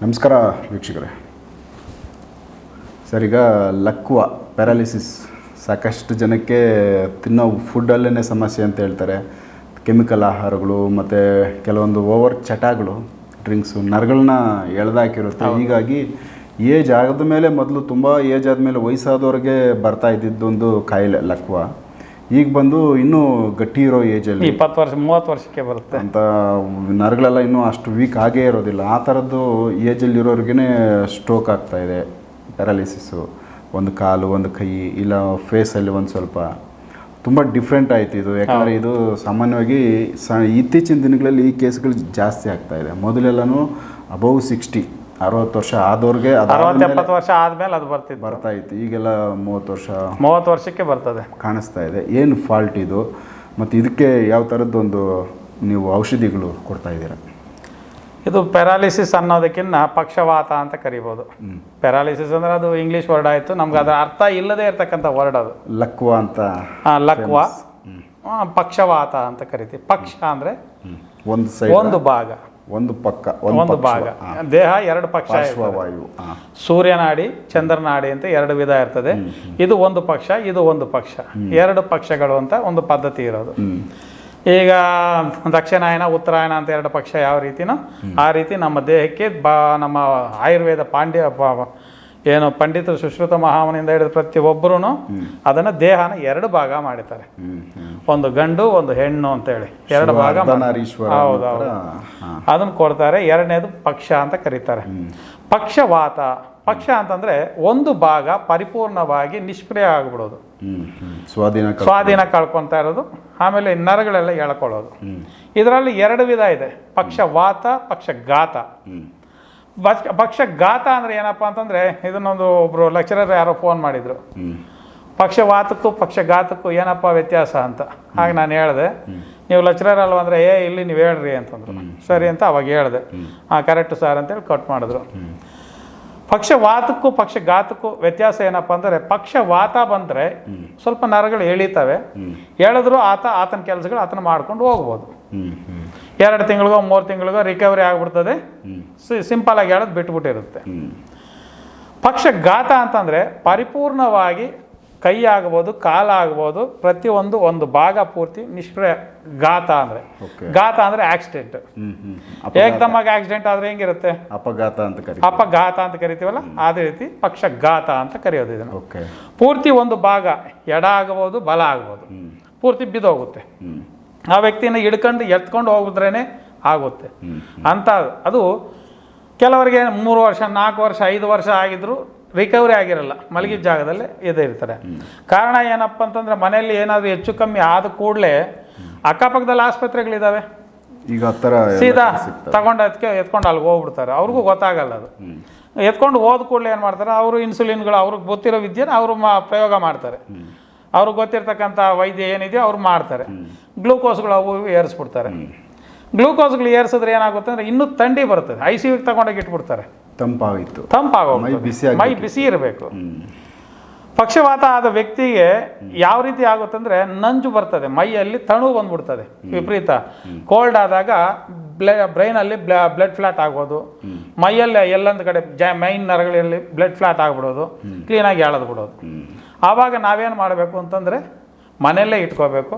ನಮಸ್ಕಾರ ವೀಕ್ಷಕರೇ. ಸರ್ ಈಗ ಲಕ್ವ ಪ್ಯಾರಾಲಿಸಿಸ್ ಸಾಕಷ್ಟು ಜನಕ್ಕೆ ತಿನ್ನೋ ಫುಡ್ಡಲ್ಲೇ ಸಮಸ್ಯೆ ಅಂತ ಹೇಳ್ತಾರೆ. ಕೆಮಿಕಲ್ ಆಹಾರಗಳು ಮತ್ತು ಕೆಲವೊಂದು ಓವರ್ ಚಟಗಳು ಡ್ರಿಂಕ್ಸು ನರಗಳನ್ನ ಎಳೆದಾಕಿರುತ್ತೆ. ಹೀಗಾಗಿ ಏಜ್ ಆಗದ ಮೇಲೆ ಮೊದಲು ತುಂಬ ಏಜ್ ಆದಮೇಲೆ ವಯಸ್ಸಾದವ್ರಿಗೆ ಬರ್ತಾ ಇದ್ದಿದ್ದೊಂದು ಕಾಯಿಲೆ ಲಕ್ವ. ಈಗ ಬಂದು ಇನ್ನೂ ಗಟ್ಟಿ ಇರೋ ಏಜಲ್ಲಿ ಇಪ್ಪತ್ತು ವರ್ಷ ಮೂವತ್ತು ವರ್ಷಕ್ಕೆ ಬರುತ್ತೆ. ಅಂತ ನರಗಳೆಲ್ಲ ಇನ್ನೂ ಅಷ್ಟು ವೀಕ್ ಆಗೇ ಇರೋದಿಲ್ಲ. ಆ ಥರದ್ದು ಏಜಲ್ಲಿರೋರಿಗೇ ಸ್ಟ್ರೋಕ್ ಆಗ್ತಾ ಇದೆ. ಪ್ಯಾರಾಲಿಸಿಸು ಒಂದು ಕಾಲು ಒಂದು ಕೈ ಇಲ್ಲ ಫೇಸಲ್ಲಿ ಒಂದು ಸ್ವಲ್ಪ. ತುಂಬ ಡಿಫ್ರೆಂಟ್ ಆಯ್ತು ಇದು. ಯಾಕಂದರೆ ಇದು ಸಾಮಾನ್ಯವಾಗಿ ಸ ಇತ್ತೀಚಿನ ದಿನಗಳಲ್ಲಿ ಈ ಕೇಸ್ಗಳು ಜಾಸ್ತಿ ಆಗ್ತಾ ಇದೆ. ಮೊದಲೆಲ್ಲನೂ ಅಬೌವ್ ಸಿಕ್ಸ್ಟಿ ಅರವತ್ತು ವರ್ಷ ಆದವ್ರಿಗೆ ಅರವತ್ತು ಎಪ್ಪತ್ತು ವರ್ಷ ಆದ್ಮೇಲೆ ಅದು ಬರ್ತಿತ್ತು. ಬರ್ತಾ ಇತ್ತು. ಈಗೆಲ್ಲ ಮೂವತ್ತು ವರ್ಷ ಮೂವತ್ತು ವರ್ಷಕ್ಕೆ ಬರ್ತದೆ. ಕಾಣಿಸ್ತಾ ಇದೆ. ಏನು ಫಾಲ್ಟ್ ಇದು? ಮತ್ತು ಇದಕ್ಕೆ ಯಾವ ಥರದ್ದೊಂದು ನೀವು ಔಷಧಿಗಳು ಕೊಡ್ತಾ ಇದ್ದೀರಾ? ಇದು ಪ್ಯಾರಾಲಿಸಿಸ್ ಅನ್ನೋದಕ್ಕಿಂತ ಪಕ್ಷವಾತ ಅಂತ ಕರಿಬೋದು. ಪ್ಯಾರಾಲಿಸಿಸ್ ಅಂದ್ರೆ ಅದು ಇಂಗ್ಲೀಷ್ ವರ್ಡ್ ಆಯಿತು. ನಮ್ಗೆ ಅದರ ಅರ್ಥ ಇಲ್ಲದೆ ಇರತಕ್ಕಂಥ ವರ್ಡ್ ಅದು. ಲಕ್ವ ಅಂತ ಹಾಂ ಲಕ್ವ. ಪಕ್ಷವಾತ ಅಂತ ಕರಿತೀವಿ. ಪಕ್ಷ ಅಂದರೆ ಒಂದು ಒಂದು ಭಾಗ. ಒಂದು ಪಕ್ಕ ಒಂದು ಭಾಗ. ದೇಹ ಎರಡು ಪಕ್ಷ ಇರ್ತದೆ. ಸೂರ್ಯನಾಡಿ ಚಂದ್ರನಾಡಿ ಅಂತ ಎರಡು ವಿಧ ಇರ್ತದೆ. ಇದು ಒಂದು ಪಕ್ಷ ಇದು ಒಂದು ಪಕ್ಷ. ಎರಡು ಪಕ್ಷಗಳು ಅಂತ ಒಂದು ಪದ್ಧತಿ ಇರೋದು. ಈಗ ದಕ್ಷಿಣಾಯನ ಉತ್ತರಾಯಣ ಅಂತ ಎರಡು ಪಕ್ಷ ಯಾವ ರೀತಿನೋ ಆ ರೀತಿ ನಮ್ಮ ದೇಹಕ್ಕೆ ಬಾ ನಮ್ಮ ಆಯುರ್ವೇದ ಪಾಂಡ್ಯ ಏನು ಪಂಡಿತರು ಸುಶ್ರುತ ಮಹಾಮನಿಂದ ಹಿಡಿದು ಪ್ರತಿಯೊಬ್ಬರೂ ಅದನ್ನು ದೇಹನ ಎರಡು ಭಾಗ ಮಾಡಿದ್ದಾರೆ. ಒಂದು ಗಂಡು ಒಂದು ಹೆಣ್ಣು ಅಂತೇಳಿ. ಎರಡು ಭಾಗ ಹೌದೌದು ಹೌದು ಅದನ್ನು ಕೊಡ್ತಾರೆ ಎರಡನೇದು ಪಕ್ಷ ಅಂತ ಕರೀತಾರೆ. ಪಕ್ಷವಾತ. ಪಕ್ಷ ಅಂತಂದ್ರೆ ಒಂದು ಭಾಗ ಪರಿಪೂರ್ಣವಾಗಿ ನಿಷ್ಕ್ರಿಯ ಆಗ್ಬಿಡೋದು. ಸ್ವಾಧೀನ ಸ್ವಾಧೀನ ಕಳ್ಕೊತಾ ಇರೋದು. ಆಮೇಲೆ ನರಗಳೆಲ್ಲ ಎಳ್ಕೊಳ್ಳೋದು. ಇದರಲ್ಲಿ ಎರಡು ವಿಧ ಇದೆ. ಪಕ್ಷವಾತ ಪಕ್ಷಘಾತ ಹ್ಞೂ ಪಕ್ಷ ಪಕ್ಷಘಾತ ಅಂದ್ರೆ ಏನಪ್ಪ ಅಂತಂದ್ರೆ ಇದನ್ನೊಂದು ಒಬ್ಬರು ಲೆಕ್ಚರರ್ ಯಾರೋ ಫೋನ್ ಮಾಡಿದ್ರು. ಪಕ್ಷವಾತಕ್ಕೂ ಪಕ್ಷಘಾತಕ್ಕೂ ಏನಪ್ಪ ವ್ಯತ್ಯಾಸ ಅಂತ. ಹಾಗೆ ನಾನು ಹೇಳಿದೆ ನೀವು ಲೆಕ್ಚರರ್ ಅಲ್ವ ಅಂದರೆ ಏ ಇಲ್ಲಿ ನೀವು ಹೇಳ್ರಿ ಅಂತಂದ್ರು. ಸರಿ ಅಂತ ಅವಾಗ ಹೇಳಿದೆ. ಹಾಂ ಕರೆಕ್ಟ್ ಸರ್ ಅಂತೇಳಿ ಕಟ್ ಮಾಡಿದ್ರು. ಪಕ್ಷವಾತಕ್ಕೂ ಪಕ್ಷಘಾತಕ್ಕೂ ವ್ಯತ್ಯಾಸ ಏನಪ್ಪ ಅಂದರೆ ಪಕ್ಷವಾತ ಬಂದರೆ ಸ್ವಲ್ಪ ನರಗಳು ಎಳೀತವೆ. ಹೇಳಿದ್ರು ಆತ ಆತನ ಕೆಲಸಗಳು ಆತನ ಮಾಡ್ಕೊಂಡು ಹೋಗ್ಬೋದು. ಎರಡು ತಿಂಗಳಿಗೋ ಮೂರು ತಿಂಗಳಿಗೋ ರಿಕವರಿ ಆಗಿಬಿಡ್ತದೆ. ಸಿಂಪಲ್ ಆಗಿ ಹೇಳೋದು ಬಿಟ್ಬಿಟ್ಟಿರುತ್ತೆ. ಪಕ್ಷ ಪಕ್ಷಘಾತ ಅಂತಂದರೆ ಪರಿಪೂರ್ಣವಾಗಿ ಕೈ ಆಗ್ಬೋದು ಕಾಲ ಆಗ್ಬೋದು ಪ್ರತಿಯೊಂದು ಒಂದು ಭಾಗ ಪೂರ್ತಿ ನಿಷ್ಕ್ರಿಯ ಘಾತ ಅಂದರೆ. ಗಾತ ಘಾತ ಅಂದರೆ ಆಕ್ಸಿಡೆಂಟ್ ಏಕದಮ್ಮಾಗಿ ಆಕ್ಸಿಡೆಂಟ್ ಆದರೆ ಹೆಂಗಿರುತ್ತೆ? ಅಪಘಾತ ಅಂತ ಅಪಘಾತ ಅಂತ ಕರಿತೀವಲ್ಲ? ಅದೇ ರೀತಿ ಪಕ್ಷಘಾತ ಅಂತ ಕರೆಯೋದು ಇದನ್ನು. ಪೂರ್ತಿ ಒಂದು ಭಾಗ ಎಡ ಆಗಬಹುದು ಬಲ ಆಗ್ಬೋದು. ಪೂರ್ತಿ ಬಿದ್ದೋಗುತ್ತೆ. ಆ ವ್ಯಕ್ತಿನ ಹಿಡ್ಕೊಂಡು ಎತ್ಕೊಂಡು ಹೋಗಿದ್ರೇ ಆಗುತ್ತೆ. ಅಂತ ಅದು ಕೆಲವರಿಗೆ ಮೂರು ವರ್ಷ ನಾಲ್ಕು ವರ್ಷ ಐದು ವರ್ಷ ಆಗಿದ್ರು ರಿಕವರಿ ಆಗಿರಲ್ಲ. ಮಲಗಿದ ಜಾಗದಲ್ಲೇ ಇದೇ ಇರ್ತಾರೆ ಕಾರಣ ಏನಪ್ಪ ಅಂತಂದ್ರೆ ಮನೆಯಲ್ಲಿ ಏನಾದರೂ ಹೆಚ್ಚು ಕಮ್ಮಿ ಆದ ಕೂಡಲೇ ಅಕ್ಕಪಕ್ಕದಲ್ಲಿ ಆಸ್ಪತ್ರೆಗಳಿದ್ದಾವೆ ಈಗ ಸೀದಾ. ತಗೊಂಡು ಅದಕ್ಕೆ ಎತ್ಕೊಂಡು ಅಲ್ಲಿ ಹೋಗ್ಬಿಡ್ತಾರೆ. ಅವ್ರಿಗೂ ಗೊತ್ತಾಗಲ್ಲ ಅದು. ಎತ್ಕೊಂಡು ಹೋದ ಕೂಡಲೇ ಏನು ಮಾಡ್ತಾರೆ? ಅವರು ಇನ್ಸುಲಿನ್ಗಳು ಅವ್ರಿಗೆ ಗೊತ್ತಿರೋ ವಿದ್ಯೆನ ಅವರು ಮಾ ಪ್ರಯೋಗ ಮಾಡ್ತಾರೆ. ಅವ್ರಿಗೆ ಗೊತ್ತಿರ್ತಕ್ಕಂಥ ವೈದ್ಯ ಏನಿದೆಯೋ ಅವ್ರು ಮಾಡ್ತಾರೆ. ಗ್ಲೂಕೋಸ್ಗಳು ಅವು ಏರಿಸ್ಬಿಡ್ತಾರೆ. ಗ್ಲೂಕೋಸ್ಗಳು ಏರಿಸಿದ್ರೆ ಏನಾಗುತ್ತೆ ಅಂದರೆ ಇನ್ನೂ ತಂಡಿ ಬರ್ತದೆ ಐ ಸಿ ತಗೊಂಡೋಗಿ ಇಟ್ಬಿಡ್ತಾರೆ. ತಂಪಾಗಿತ್ತು. ತಂಪಾಗೋ ಮೈ ಬಿಸಿ ಮೈ ಬಿಸಿ ಇರಬೇಕು. ಪಕ್ಷಪಾತ ಪಕ್ಷವಾತ ಆದ ವ್ಯಕ್ತಿಗೆ ಯಾವ ರೀತಿ ಆಗುತ್ತಂದ್ರೆ ನಂಜು ಬರ್ತದೆ. ಮೈಯಲ್ಲಿ ತಣು ಬಂದ್ಬಿಡ್ತದೆ. ವಿಪರೀತ. ಕೋಲ್ಡ್ ಆದಾಗ ಬ್ಲ ಬ್ರೈನಲ್ಲಿ ಬ್ಲಡ್ ಫ್ಲಾಟ್ ಆಗೋದು. ಮೈಯಲ್ಲಿ ಎಲ್ಲೊಂದು ಕಡೆ ಜ ಮೈನ್ ನರಗಳಲ್ಲಿ ಬ್ಲಡ್ ಫ್ಲಾಟ್ ಆಗ್ಬಿಡೋದು. ಕ್ಲೀನಾಗಿ ಬಿಡೋದು. ಆವಾಗ ನಾವೇನು ಮಾಡಬೇಕು ಅಂತಂದರೆ ಮನೆಯಲ್ಲೇ ಇಟ್ಕೋಬೇಕು.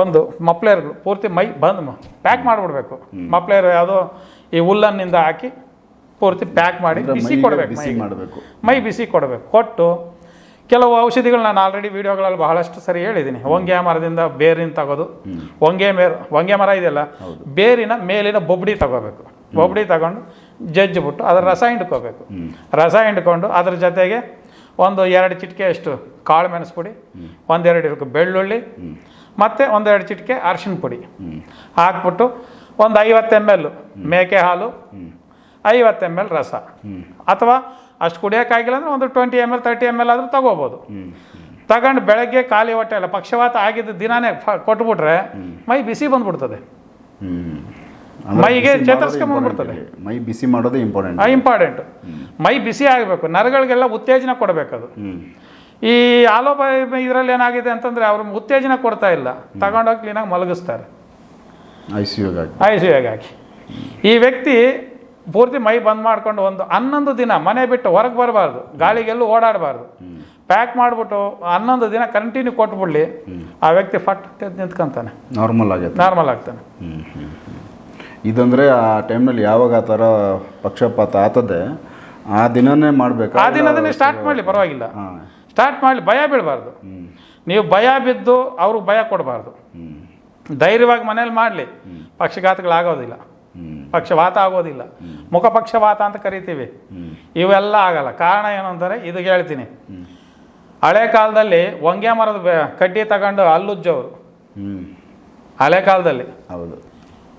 ಒಂದು ಮಪ್ಲೇರ್ಗಳು ಪೂರ್ತಿ ಮೈ ಬಂದ್ ಪ್ಯಾಕ್ ಮಾಡಿಬಿಡ್ಬೇಕು. ಮಪ್ಲೇರ್ ಯಾವುದೋ ಈ ಹುಲ್ಲನ್ನಿಂದ ಹಾಕಿ ಪೂರ್ತಿ ಪ್ಯಾಕ್ ಮಾಡಿ ಬಿಸಿ ಕೊಡಬೇಕು ಬಿಸಿ ಮಾಡಬೇಕು. ಮೈ ಬಿಸಿ ಕೊಡಬೇಕು. ಕೊಟ್ಟು ಕೆಲವು ಔಷಧಿಗಳು ನಾನು ಆಲ್ರೆಡಿ ವಿಡಿಯೋಗಳಲ್ಲಿ ಬಹಳಷ್ಟು ಸರಿ ಹೇಳಿದ್ದೀನಿ ಹೊಂಗೆ ಮರದಿಂದ ಬೇರಿನ ತಗೋದು. ಹೊಂಗೆ ಮೇರ್ ಹೊಂಗೆ ಮರ ಇದೆಯಲ್ಲ ಬೇರಿನ ಮೇಲಿನ ಬೊಬ್ಡಿ ತಗೋಬೇಕು. ಬೊಬ್ಡಿ ತಗೊಂಡು ಜಜ್ಜಿಬಿಟ್ಟು ಅದರ ರಸ ಹಿಂಡ್ಕೋಬೇಕು. ರಸ ಹಿಂಡ್ಕೊಂಡು ಅದ್ರ ಜೊತೆಗೆ ಒಂದು ಎರಡು ಚಿಟಿಕೆ ಅಷ್ಟು ಕಾಳು ಮೆಣಸು ಪುಡಿ ಒಂದೆರಡು ಇರಬೇಕು ಬೆಳ್ಳುಳ್ಳಿ ಮತ್ತು ಒಂದೆರಡು ಚಿಟಿಕೆ ಅರಶಿನ ಪುಡಿ. ಹಾಕ್ಬಿಟ್ಟು ಒಂದು ಐವತ್ತು ಎಂ ಎಲ್ ಮೇಕೆ ಹಾಲು ಐವತ್ತು ಎಂ ಎಲ್ ರಸ. ಅಥವಾ ಅಷ್ಟು ಕುಡಿಯೋಕ್ಕಾಗಿಲ್ಲ ಅಂದರೆ ಒಂದು twenty M L thirty M L ಆದರೂ ತಗೋಬೋದು. ತಗೊಂಡು ಬೆಳಗ್ಗೆ ಖಾಲಿ ಹೊಟ್ಟೆ ಅಲ್ಲ ಪಕ್ಷವಾತ ಆಗಿದ್ದ ದಿನಾನೇ ಫ- ಕೊಟ್ಬಿಟ್ರೆ ಮೈ ಬಿಸಿ ಬಂದ್ಬಿಡ್ತದೆ. ಮೈಗೆ ಚೇತರಿಸ್ಕೊಂಬಂದ್ಬಿಡ್ತದೆ. ಮೈ ಬಿಸಿ ಮಾಡೋದು ಇಂಪಾರ್ಟೆಂಟ್ ಇಂಪಾರ್ಟೆಂಟ್ ಮೈ ಬಿಸಿ ಆಗಬೇಕು. ನರಗಳಿಗೆಲ್ಲ ಉತ್ತೇಜನ ಕೊಡಬೇಕದು. ಅದು ಈ ಆಲೋಪ ಇದರಲ್ಲಿ ಏನಾಗಿದೆ ಅಂತಂದರೆ ಅವ್ರ ಉತ್ತೇಜನ ಕೊಡ್ತಾ ಇಲ್ಲ. ತಗೊಂಡೋಗಿ ಕ್ಲೀನಾಗಿ ಮಲಗಿಸ್ತಾರೆ. ಐ ಸಿ ಐ ಸಿ ಹಾಕಿ ಈ ವ್ಯಕ್ತಿ ಪೂರ್ತಿ ಮೈ ಬಂದ್ ಮಾಡ್ಕೊಂಡು ಒಂದು ಹನ್ನೊಂದು ದಿನ ಮನೆ ಬಿಟ್ಟು ಹೊರಗೆ ಬರಬಾರ್ದು. ಗಾಳಿಗೆಲ್ಲೂ ಓಡಾಡಬಾರ್ದು. ಪ್ಯಾಕ್ ಮಾಡಿಬಿಟ್ಟು ಹನ್ನೊಂದು ದಿನ ಕಂಟಿನ್ಯೂ ಕೊಟ್ಬಿಡ್ಲಿ. ಆ ವ್ಯಕ್ತಿ ಫಟ್ ನಿಂತ್ಕೊಂತಾನೆ. ನಾರ್ಮಲ್ ಆಗುತ್ತೆ ನಾರ್ಮಲ್ ಆಗ್ತಾನೆ. ಇದಂದ್ರೆ ಆ ಟೈಮ್ನಲ್ಲಿ ಯಾವಾಗ ಆ ಥರ ಪಕ್ಷಪಾತ ಆತದೆ ಆ ದಿನನೇ ಮಾಡಬೇಕು ಆ ದಿನದನ್ನೇ ಸ್ಟಾರ್ಟ್ ಮಾಡಲಿ ಪರವಾಗಿಲ್ಲ. ಸ್ಟಾರ್ಟ್ ಮಾಡಲಿ ಭಯ ಬೀಳಬಾರ್ದು. ನೀವು ಭಯ ಬಿದ್ದು ಅವ್ರಿಗೆ ಭಯ ಕೊಡಬಾರ್ದು. ಧೈರ್ಯವಾಗಿ ಮನೇಲಿ ಮಾಡಲಿ. ಪಕ್ಷಘಾತಗಳಾಗೋದಿಲ್ಲ ಪಕ್ಷವಾತ ಆಗೋದಿಲ್ಲ. ಮುಖಪಕ್ಷವಾತ ಅಂತ ಕರಿತೀವಿ. ಇವೆಲ್ಲ ಆಗಲ್ಲ. ಕಾರಣ ಏನು ಅಂತಾರೆ ಇದು ಹೇಳ್ತೀನಿ. ಹಳೆ ಕಾಲದಲ್ಲಿ ಹೊಂಗೆ ಮರದ ಕಡ್ಡಿ ತಗೊಂಡು ಅಲ್ಲುಜ್ಜವರು ಹಳೆ ಕಾಲದಲ್ಲಿ. ಹೌದು.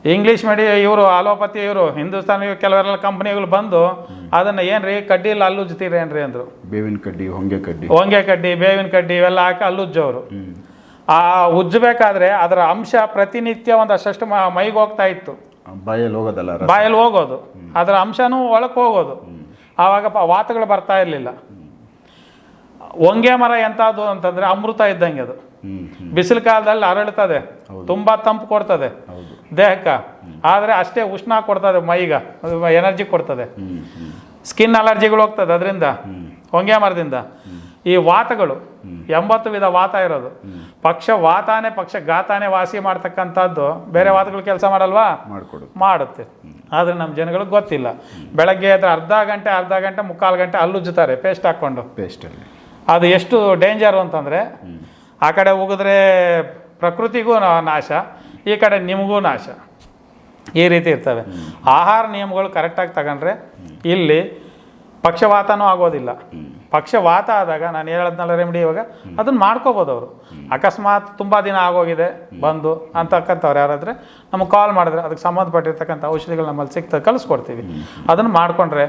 ಇಂಗ್ಲೀಷ್ ಮೀಡಿ ಇವರು ಆಲೋಪತಿ ಇವರು. ಹಿಂದೂಸ್ತಾನಿ ಕೆಲವೆಲ್ಲ ಕಂಪ್ನಿಗಳು ಬಂದು ಅದನ್ನು ಏನ್ರಿ? ಕಡ್ಡಿಲಿ ಹಲ್ಲುಜ್ತೀರಿ ಏನ್ರಿ ಅಂದರು. ಬೇವಿನ ಕಡ್ಡಿ ಹೊಂಗೆ ಕಡ್ಡಿ. ಹೊಂಗೆ ಕಡ್ಡಿ ಬೇವಿನ ಕಡ್ಡಿ ಇವೆಲ್ಲ ಹಾಕಿ ಹಲ್ಲುಜ್ಜೋರು ಹ್ಞೂ ಆ ಉಜ್ಜಬೇಕಾದ್ರೆ ಅದರ ಅಂಶ ಪ್ರತಿನಿತ್ಯ ಒಂದು ಅಷ್ಟು ಮೈಗೆ ಹೋಗ್ತಾ ಇತ್ತು. ಬಾಯಲ್ಲಿ ಹೋಗೋದಲ್ಲ ಬಾಯಲ್ಲಿ ಹೋಗೋದು. ಅದರ ಅಂಶನೂ ಒಳಕ್ಕೆ ಹೋಗೋದು. ಆವಾಗ ವಾತಗಳು ಬರ್ತಾ ಇರಲಿಲ್ಲ. ಹೊಂಗೆ ಮರ ಎಂಥದ್ದು ಅಂತಂದ್ರೆ ಅಮೃತ ಇದ್ದಂಗೆ ಅದು. ಬಿಸಿಲು ಕಾಲದಲ್ಲಿ ಅರಳುತ್ತದೆ ತುಂಬಾ ತಂಪು ಕೊಡ್ತದೆ. ದೇಹಕ್ಕೆ. ಆದರೆ ಅಷ್ಟೇ ಉಷ್ಣ ಕೊಡ್ತದೆ ಮೈಗ ಎನರ್ಜಿ ಕೊಡ್ತದೆ. ಸ್ಕಿನ್ ಅಲರ್ಜಿಗಳು ಹೋಗ್ತದೆ ಅದರಿಂದ ಹೊಂಗೆ ಮರದಿಂದ. ಈ ವಾತಗಳು ಎಂಬತ್ತು ವಿಧ ವಾತ ಇರೋದು. ಪಕ್ಷ ವಾತಾನೆ ಪಕ್ಷ ಗಾತಾನೆ ವಾಸಿ ಮಾಡ್ತಕ್ಕಂಥದ್ದು ಬೇರೆ ವಾತಗಳು ಕೆಲಸ ಮಾಡಲ್ವಾ? ಮಾಡಿಕೊಡು. ಮಾಡುತ್ತೆ. ಆದರೆ ನಮ್ಮ ಜನಗಳಿಗೆ ಗೊತ್ತಿಲ್ಲ. ಬೆಳಗ್ಗೆ ಎದ್ರೆ ಅರ್ಧ ಗಂಟೆ ಅರ್ಧ ಗಂಟೆ ಮುಕ್ಕಾಲು ಗಂಟೆ ಅಲ್ಲುಜ್ಜುತ್ತಾರೆ ಪೇಸ್ಟ್ ಹಾಕ್ಕೊಂಡು. ಪೇಸ್ಟಲ್ಲಿ. ಅದು ಎಷ್ಟು ಡೇಂಜರು ಅಂತಂದರೆ ಆ ಕಡೆ ಹೋಗಿದ್ರೆ ಪ್ರಕೃತಿಗೂ ನಾಶ. ಈ ಕಡೆ ನಿಮಗೂ ನಾಶ. ಈ ರೀತಿ ಇರ್ತವೆ. ಆಹಾರ ನಿಯಮಗಳು ಕರೆಕ್ಟಾಗಿ ತಗೊಂಡ್ರೆ ಇಲ್ಲಿ ಪಕ್ಷವಾತನೂ ಆಗೋದಿಲ್ಲ. ಪಕ್ಷವಾತ ಆದಾಗ ನಾನು ಹೇಳದ್ನಲ್ಲ ರೆಮಿಡಿ ಇವಾಗ ಅದನ್ನು ಮಾಡ್ಕೋಬೋದು ಅವರು. ಅಕಸ್ಮಾತ್ ತುಂಬ ದಿನ ಆಗೋಗಿದೆ ಬಂದು ಅಂತಕ್ಕಂಥವ್ರು ಯಾರಾದರೆ ನಮಗೆ ಕಾಲ್ ಮಾಡಿದ್ರೆ ಅದಕ್ಕೆ ಸಂಬಂಧಪಟ್ಟಿರ್ತಕ್ಕಂಥ ಔಷಧಿಗಳು ನಮ್ಮಲ್ಲಿ ಸಿಗ್ತದೆ ಕಲಿಸ್ಕೊಡ್ತೀವಿ ಅದನ್ನು ಮಾಡಿಕೊಂಡ್ರೆ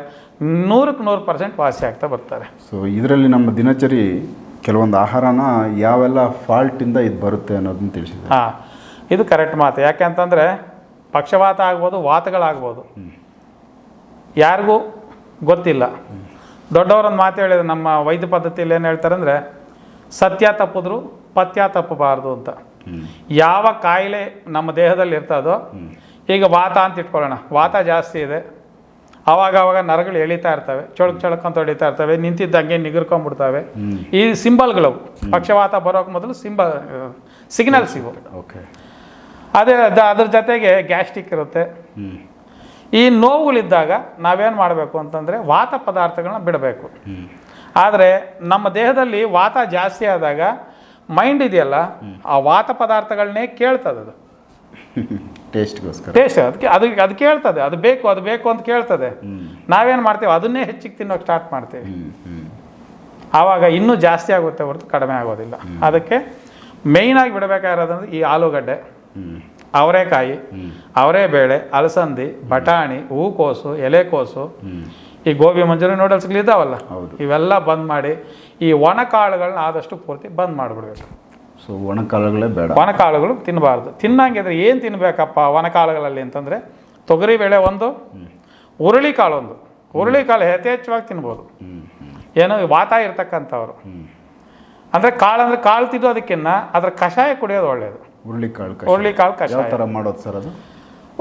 ನೂರಕ್ಕೆ ನೂರು ಪರ್ಸೆಂಟ್ ವಾಸಿ ಆಗ್ತಾ ಬರ್ತಾರೆ. ಸೊ ಇದರಲ್ಲಿ ನಮ್ಮ ದಿನಚರಿ ಕೆಲವೊಂದು ಆಹಾರನ ಯಾವೆಲ್ಲ ಫಾಲ್ಟಿಂದ ಇದು ಬರುತ್ತೆ ಅನ್ನೋದನ್ನು ತಿಳಿಸಿದೆ ಹಾಂ. ಇದು ಕರೆಕ್ಟ್ ಮಾತು. ಯಾಕೆ ಅಂತಂದರೆ ಪಕ್ಷವಾತ ಆಗ್ಬೋದು ವಾತಗಳಾಗ್ಬೋದು. ಯಾರಿಗೂ ಗೊತ್ತಿಲ್ಲ. ದೊಡ್ಡವರೊಂದು ಮಾತು ಹೇಳಿದ್ರು ನಮ್ಮ ವೈದ್ಯ ಪದ್ಧತಿಯಲ್ಲಿ ಏನು ಹೇಳ್ತಾರೆ ಅಂದರೆ ಸತ್ಯ ತಪ್ಪಿದ್ರು ಪಥ್ಯ ತಪ್ಪಬಾರ್ದು ಅಂತ. ಯಾವ ಕಾಯಿಲೆ ನಮ್ಮ ದೇಹದಲ್ಲಿ ಇರ್ತದೋ ಈಗ ವಾತ ಅಂತ ಇಟ್ಕೊಳ್ಳೋಣ. ವಾತ ಜಾಸ್ತಿ ಇದೆ. ಆವಾಗ ಆವಾಗ ನರಗಳು ಎಳಿತಾ ಇರ್ತವೆ. ಚೊಳಕ್ ಚಳಕ್ ಅಂತ ಹೊಡಿತಾ ಇರ್ತವೆ. ನಿಂತಿದ್ದಂಗೆ ನಿಗರ್ಕೊಂಡ್ಬಿಡ್ತವೆ. ಈ ಸಿಂಬಲ್ಗಳು ಪಕ್ಷವಾತ ಬರೋಕೆ ಮೊದಲು ಸಿಂಬಲ್ ಸಿಗ್ನಲ್ಸ್ ಇವು. ಓಕೆ ಅದೇ ಅದ- ಅದ್ರ ಜೊತೆಗೆ ಗ್ಯಾಸ್ಟ್ರಿಕ್ ಇರುತ್ತೆ. ಈ ನೋವುಗಳಿದ್ದಾಗ ನಾವೇನು ಮಾಡಬೇಕು ಅಂತಂದರೆ ವಾತ ಪದಾರ್ಥಗಳನ್ನ ಬಿಡಬೇಕು. ಆದರೆ ನಮ್ಮ ದೇಹದಲ್ಲಿ ವಾತ ಜಾಸ್ತಿ ಆದಾಗ ಮೈಂಡ್ ಇದೆಯಲ್ಲ ಆ ವಾತ ಪದಾರ್ಥಗಳನ್ನೇ ಕೇಳ್ತದೆ ಅದು. ಟೇಸ್ಟ್ಗೋಸ್ಕರ. ಟೇಸ್ಟ್ ಅದಕ್ಕೆ ಅದಕ್ಕೆ ಅದು ಕೇಳ್ತದೆ ಅದು ಬೇಕು ಅದು ಬೇಕು ಅಂತ ಕೇಳ್ತದೆ. ನಾವೇನು ಮಾಡ್ತೇವೆ ಅದನ್ನೇ ಹೆಚ್ಚಿಗೆ ತಿನ್ನೋಕೆ ಸ್ಟಾರ್ಟ್ ಮಾಡ್ತೀವಿ. ಆವಾಗ ಇನ್ನೂ ಜಾಸ್ತಿ ಆಗುತ್ತೆ ಹೊರತು ಕಡಿಮೆ ಆಗೋದಿಲ್ಲ. ಅದಕ್ಕೆ ಮೇಯ್ನಾಗಿ ಬಿಡಬೇಕಾಗಿರೋದಂದ್ರೆ ಈ ಆಲೂಗಡ್ಡೆ. ಅವರೆಕಾಯಿ ಅವರೇ ಬೇಳೆ ಅಲಸಂದಿ ಬಟಾಣಿ ಹೂಕೋಸು ಎಲೆಕೋಸು ಈ ಗೋಬಿ ಮಂಜೂರಿ ನೂಡಲ್ಸ್ಗಳು ಇದಾವಲ್ಲ ಹೌದು. ಇವೆಲ್ಲ ಬಂದ್ ಮಾಡಿ ಈ ಒಣಕಾಳುಗಳನ್ನ ಆದಷ್ಟು ಪೂರ್ತಿ ಬಂದ್ ಮಾಡಿಬಿಡ್ಬೇಕು. ಸೊ ಒಣಕಾಳುಗಳೇ ಬೇಡ. ಒಣಕಾಳುಗಳು ತಿನ್ನಬಾರ್ದು ತಿನ್ನಂಗಿದ್ರೆ ಏನು ತಿನ್ಬೇಕಪ್ಪ ಒಣಕಾಳುಗಳಲ್ಲಿ ಅಂತಂದರೆ ತೊಗರಿ ಬೇಳೆ ಒಂದು ಹುರುಳಿಕಾಳು ಒಂದು. ಹುರುಳಿಕಾಳು ಯಥೇಚ್ಛವಾಗಿ ತಿನ್ಬೋದು. ಏನೋ ವಾತ ಇರ್ತಕ್ಕಂಥವ್ರು. ಅಂದರೆ ಕಾಳು ಅಂದರೆ ಕಾಳು ತಿನ್ನೋದಕ್ಕಿಂತ ಅದರ ಕಷಾಯ ಕುಡಿಯೋದು ಒಳ್ಳೆಯದು ಹುರುಳಿಕಾಳು ಕಷಾಯ. ಹುರುಳಿಕಾಳು ಯಾವ ಕಷಾಯ. ಥರ ಮಾಡೋದು ಸರ್ ಅದು?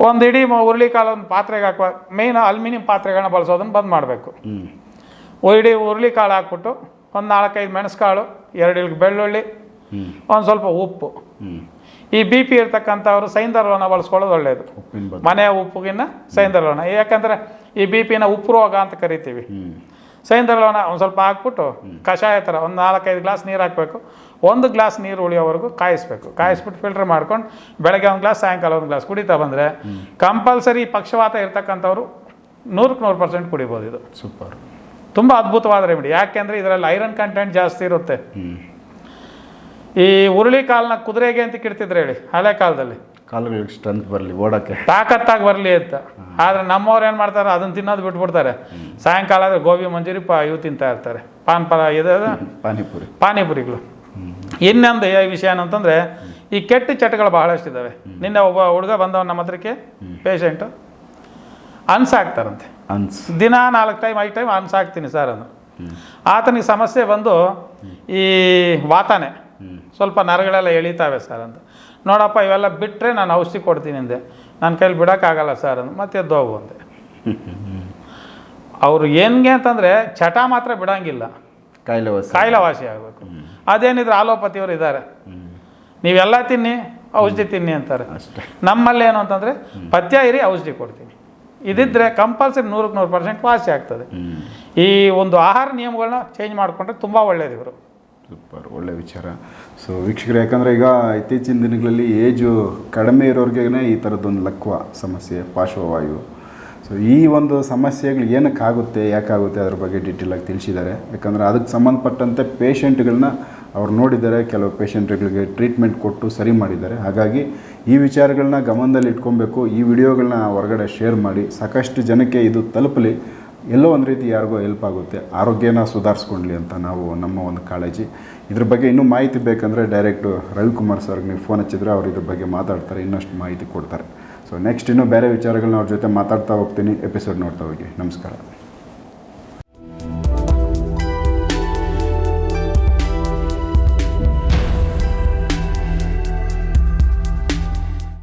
ಒಂದು ಇಡೀ ಮ- ಹುರುಳಿಕಾಳು ಒಂದು ಪಾತ್ರೆಗೆ ಹಾಕುವ ಮೇಯ್ನ್ ಅಲ್ಯೂಮಿನಿಯಂ ಪಾತ್ರೆಗಳನ್ನ ಬಳಸೋದನ್ನ ಬಂದ್ ಮಾಡಬೇಕು. ಹ್ಞೂ ಇಡೀ ಹುರುಳಿಕಾಳು ಹಾಕ್ಬಿಟ್ಟು ಒಂದು ನಾಲ್ಕೈದು ಮೆಣಸುಕಾಳು ಎರಡು ಇಳಿಗೆ ಬೆಳ್ಳುಳ್ಳಿ ಹ್ಞೂ ಒಂದು ಸ್ವಲ್ಪ ಉಪ್ಪು. ಹ್ಞೂ ಈ ಬಿ ಪಿ ಇರ್ತಕ್ಕಂಥವ್ರು ಸೈಂದರ್ವನ ಬಳಸ್ಕೊಳ್ಳೋದು ಒಳ್ಳೆಯದು ಉಪ್ಪಿನ ಬದಲು. ಮನೆಯ ಉಪ್ಪುಗಿನ್ನ ಯಾಕಂದ್ರೆ ಯಾಕಂದರೆ ಈ ಬಿ ಪಿನ ಉಪ್ಪು ರೋಗ ಅಂತ ಕರಿತೀವಿ. ಹ್ಞೂ ಸೈಂದರ್ವನ ಒಂದು ಸ್ವಲ್ಪ ಹಾಕ್ಬಿಟ್ಟು ಕಷಾಯ ಥರ ಒಂದು ನಾಲ್ಕೈದು ಗ್ಲಾಸ್ ನೀರು ಹಾಕಬೇಕು. ಒಂದು ಗ್ಲಾಸ್ ನೀರು ಉಳಿಯೋವರೆಗೂ ಕಾಯಿಸ್ಬೇಕು. ಕಾಯಿಸ್ಬಿಟ್ಟು ಫಿಲ್ಟರ್ ಮಾಡ್ಕೊಂಡು ಬೆಳಗ್ಗೆ ಒಂದು ಗ್ಲಾಸ್ ಸಾಯಂಕಾಲ ಒಂದು ಗ್ಲಾಸ್ ಕುಡಿತಾ ಬಂದರೆ ಕಂಪಲ್ಸರಿ ಪಕ್ಷವಾತ ಇರ್ತಕ್ಕಂಥವ್ರು ನೂರಕ್ಕೆ ನೂರು ಪರ್ಸೆಂಟ್ ಕುಡಿಬೋದು ಇದು. ಸೂಪರ್. ತುಂಬ ಅದ್ಭುತವಾದ ರೆಮಿಡಿ ಯಾಕೆಂದರೆ ಇದರಲ್ಲಿ ಐರನ್ ಕಂಟೆಂಟ್ ಜಾಸ್ತಿ ಇರುತ್ತೆ. ಈ ಉರುಳಿ ಕಾಲನ್ನ ಕುದುರೆಗೆ ಅಂತ ಕಿಡ್ತಿದ್ರೆ ಹೇಳಿ ಹಳೆ ಕಾಲದಲ್ಲಿ. ಕಾಲುಗಳಿಗೆ ಸ್ಟ್ರೆಂತ್ ಬರಲಿ ಓಡೋಕ್ಕೆ. ತಾಕತ್ತಾಗಿ ಬರಲಿ ಅಂತ. ಆದರೆ ನಮ್ಮವ್ರು ಏನು ಮಾಡ್ತಾರೆ? ಅದನ್ನು ತಿನ್ನೋದು ಬಿಟ್ಬಿಡ್ತಾರೆ. ಸಾಯಂಕಾಲ ಆದರೆ ಗೋಬಿ ಮಂಜೂರಿ ಪಾ ಇವು ತಿಂತಾ ಇರ್ತಾರೆ. ಪಾನ್ ಪರ ಇದು ಪಾನಿಪುರಿ. ಪಾನಿಪುರಿಗಳು. ಇನ್ನೊಂದು ವಿಷಯ ಏನಂತಂದರೆ ಈ ಕೆಟ್ಟ ಚಟಗಳು ಬಹಳಷ್ಟಿದ್ದಾವೆ ನಿನ್ನೆ ಒಬ್ಬ ಹುಡುಗ ಬಂದವ ನಮ್ಮ ಹತ್ರಕ್ಕೆ ಪೇಷಂಟು ಅನ್ಸಾಕ್ತಾರಂತೆ. ಅನ್ಸ್. ದಿನ ನಾಲ್ಕು ಟೈಮ್ ಐದು ಟೈಮ್ ಅನ್ಸಾಕ್ತೀನಿ ಸರ್ ಅದು. ಆತನಿಗೆ ಸಮಸ್ಯೆ ಬಂದು ಈ ವಾತಾನೆ ಸ್ವಲ್ಪ ನರಗಳೆಲ್ಲ ಎಳಿತಾವೆ ಸರ್ ಅಂತ. ನೋಡಪ್ಪ ಇವೆಲ್ಲ ಬಿಟ್ಟರೆ ನಾನು ಔಷಧಿ ಕೊಡ್ತೀನಿ ಅಂದೆ. ನನ್ನ ಕೈಲಿ ಬಿಡೋಕ್ಕಾಗಲ್ಲ ಸರ್ ಅಂದು. ಮತ್ತೆ ಎದ್ದು ಹೋಗುವಂತೆ ಅಂದೆ. ಅವರು ಹೆಂಗೆ ಅಂತಂದರೆ ಚಟ ಮಾತ್ರ ಬಿಡಂಗಿಲ್ಲ. ಕಾಯಿಲೆ ಕಾಯಿಲೆ ವಾಸಿ ಆಗಬೇಕು ಅದೇನಿದ್ರೆ ಆಲೋಪತಿಯವರು ಇದ್ದಾರೆ. ನೀವೆಲ್ಲ ತಿನ್ನಿ ಔಷಧಿ ತಿನ್ನಿ ಅಂತಾರೆ. ನಮ್ಮಲ್ಲಿ ಏನು ಅಂತಂದರೆ ಪಥ್ಯ ಇರಿ ಔಷಧಿ ಕೊಡ್ತೀನಿ. ಇದಿದ್ದರೆ ಕಂಪಲ್ಸರಿ ನೂರಕ್ಕೆ ನೂರು ಪರ್ಸೆಂಟ್ ವಾಸಿ ಆಗ್ತದೆ. ಈ ಒಂದು ಆಹಾರ ನಿಯಮಗಳನ್ನ ಚೇಂಜ್ ಮಾಡಿಕೊಂಡ್ರೆ ತುಂಬ ಒಳ್ಳೇದು ಇವರು ಸೂಪರ್, ಒಳ್ಳೆ ವಿಚಾರ. ಸೊ ವೀಕ್ಷಕರು, ಯಾಕಂದರೆ ಈಗ ಇತ್ತೀಚಿನ ದಿನಗಳಲ್ಲಿ ಏಜು ಕಡಿಮೆ ಇರೋರಿಗೆ ಈ ಥರದ್ದೊಂದು ಲಕ್ವ ಸಮಸ್ಯೆ, ಪಾರ್ಶ್ವವಾಯು. ಸೊ ಈ ಒಂದು ಸಮಸ್ಯೆಗಳು ಏನಕ್ಕಾಗುತ್ತೆ, ಯಾಕಾಗುತ್ತೆ ಅದ್ರ ಬಗ್ಗೆ ಡೀಟೇಲಾಗಿ ತಿಳಿಸಿದ್ದಾರೆ. ಯಾಕಂದರೆ ಅದಕ್ಕೆ ಸಂಬಂಧಪಟ್ಟಂತೆ ಪೇಷಂಟ್ಗಳನ್ನ ಅವ್ರು ನೋಡಿದ್ದಾರೆ, ಕೆಲವು ಪೇಷಂಟ್ಗಳಿಗೆ ಟ್ರೀಟ್ಮೆಂಟ್ ಕೊಟ್ಟು ಸರಿ ಮಾಡಿದ್ದಾರೆ. ಹಾಗಾಗಿ ಈ ವಿಚಾರಗಳನ್ನ ಗಮನದಲ್ಲಿ ಇಟ್ಕೊಬೇಕು ಈ ವಿಡಿಯೋಗಳನ್ನ ಹೊರಗಡೆ ಶೇರ್ ಮಾಡಿ, ಸಾಕಷ್ಟು ಜನಕ್ಕೆ ಇದು ತಲುಪಲಿ. ಎಲ್ಲೋ ಒಂದು ರೀತಿ ಯಾರಿಗೋ ಹೆಲ್ಪ್ ಆಗುತ್ತೆ. ಆರೋಗ್ಯನ ಸುಧಾರಿಸ್ಕೊಳ್ಳಿ ಅಂತ ನಾವು ನಮ್ಮ ಒಂದು ಕಾಳಜಿ. ಇದ್ರ ಬಗ್ಗೆ ಇನ್ನೂ ಮಾಹಿತಿ ಬೇಕಂದರೆ ಡೈರೆಕ್ಟು ರವಿಕುಮಾರ್ ಸರ್ಗೆ ನೀವು ಫೋನ್ ಹಚ್ಚಿದ್ರೆ ಅವ್ರು ಇದ್ರ ಬಗ್ಗೆ ಮಾತಾಡ್ತಾರೆ, ಇನ್ನಷ್ಟು ಮಾಹಿತಿ ಕೊಡ್ತಾರೆ. ಸೊ ನೆಕ್ಸ್ಟ್ ಇನ್ನೂ ಬೇರೆ ವಿಚಾರಗಳನ್ನ ಅವ್ರ ಜೊತೆ ಮಾತಾಡ್ತಾ ಹೋಗ್ತೀನಿ. ಎಪಿಸೋಡ್ ನೋಡ್ತಾ ಹೋಗಿ. ನಮಸ್ಕಾರ.